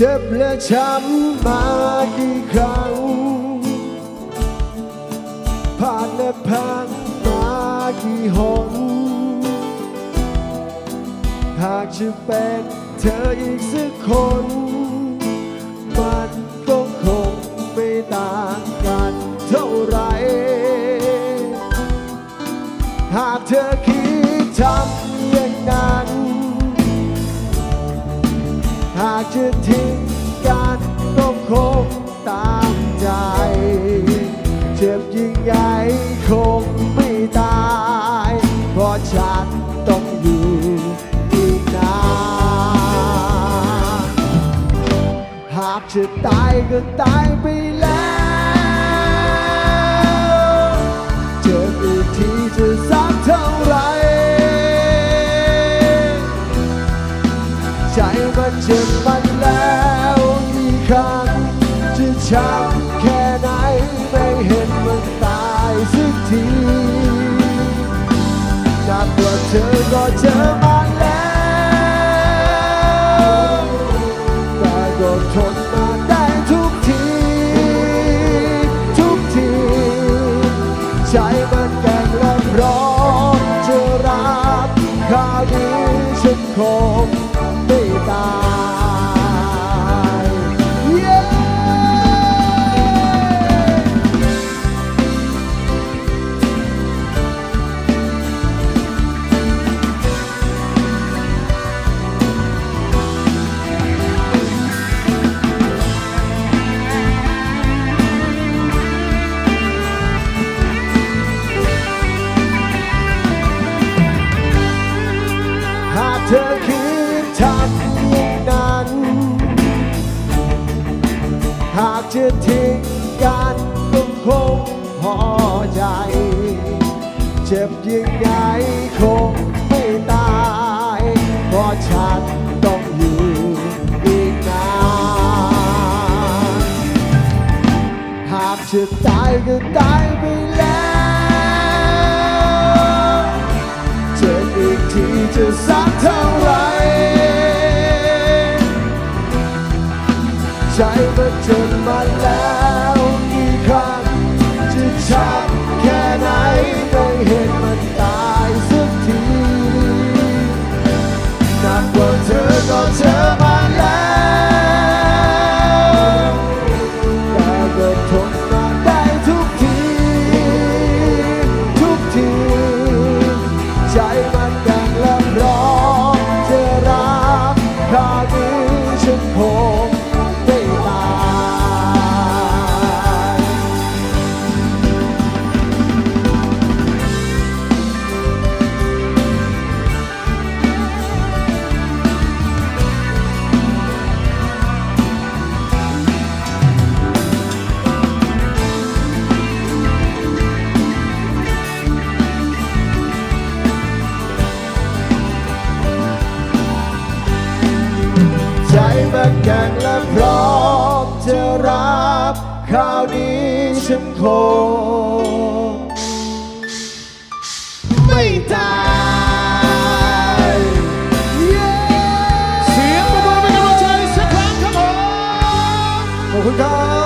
เจ็บและช้ำมากี่ครั้งผ่านและพังมากี่หนหากจะเป็นเธออีกสักคน มันก็คงไม่ต่างกันเท่าไร หากเธอคิดากจะทิ้งกันก็คงตามใจ เจ็บยิ่งใหญ่คงไม่ตาย เพราะฉันต้องอยู่อีกนานหากจะตายก็ตายไปแล้ว เจ็บมันแล้วกี่ครั้งจะช้ำแค่ไหนไม่เห็นมันตายสักทีนับว่าเธอก็เจอมาแล้วแต่ก็ทนมาได้ทุกที ทุกทีใจมันแกล้งและพร้อมจะรับข่าวนี้ฉันคงไม่ตายากเธอคิดทำอย่างนั้น หากจะทิ้งกันก็คงพอใจ เจ็บยังไงคงไม่ตายเพราะฉันต้องอยู่อีกนานหากจะตายก็ตายไปแล้วเจออีกทีจะสัก เธ มันแข่งและพร้อมจะรับข่าวนี้ฉันคงไม่ตายเสียงประมือเป็นกำลังใจสักครั้งครับผมขอบคุณครับ